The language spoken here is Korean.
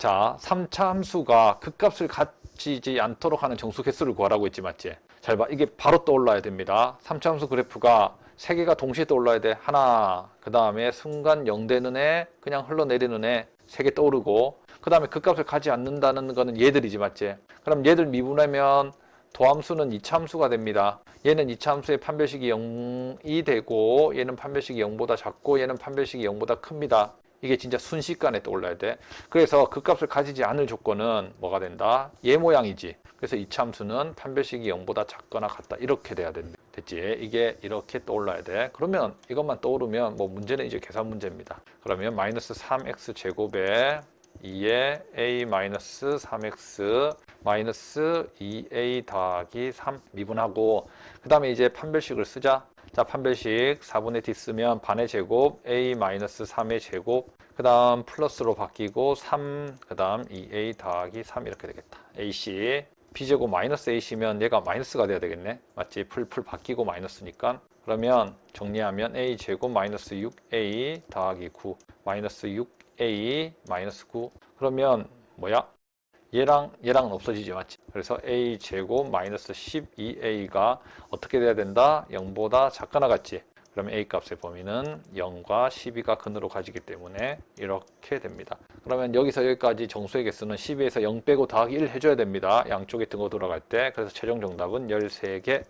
자, 3차 함수가 극값을 갖지 않도록 하는 정수 개수를 구하라고 했지 맞지? 잘 봐. 이게 바로 떠올라야 됩니다. 3차 함수 그래프가 세 개가 동시에 떠올라야 돼. 하나, 그 다음에 순간 0 되는 애, 그냥 흘러내리는 애, 세 개 떠오르고, 그 다음에 극값을 가지 않는다는 거는 얘들이지 맞지? 그럼 얘들 미분하면 도함수는 2차 함수가 됩니다. 얘는 2차 함수의 판별식이 0이 되고, 얘는 판별식이 0보다 작고, 얘는 판별식이 0보다 큽니다. 이게 진짜 순식간에 떠올라야 돼. 그래서 극값을 가지지 않을 조건은 뭐가 된다? 얘 모양이지. 그래서 이 참수는 판별식이 0보다 작거나 같다. 이렇게 돼야 된다. 됐지? 이게 이렇게 떠올라야 돼. 그러면 이것만 떠오르면 뭐 문제는 이제 계산 문제입니다. 그러면 마이너스 3x 제곱에 2에 a 마이너스 3x 마이너스 2a 더하기 3 미분하고 그 다음에 이제 판별식을 쓰자. 자 판별식 4분의 d 쓰면 반의 제곱 a 마이너스 3의 제곱 그 다음 플러스로 바뀌고 3 그 다음 2a 더하기 3 이렇게 되겠다. ac b제곱 마이너스 ac면 얘가 마이너스가 돼야 되겠네. 맞지? 풀풀 바뀌고 마이너스니까 그러면 정리하면 a 제곱 마이너스 6a 더하기 9 마이너스 6a 마이너스 9 그러면 뭐야? 얘랑 얘랑은 없어지지 맞지? 그래서 a 제곱 마이너스 12a가 어떻게 돼야 된다? 0보다 작거나 같지? 그러면 a 값의 범위는 0과 12가 근으로 가지기 때문에 이렇게 됩니다. 그러면 여기서 여기까지 정수의 개수는 12에서 0 빼고 더하기 1 해줘야 됩니다. 양쪽에 등호 돌아갈 때. 그래서 최종 정답은 13개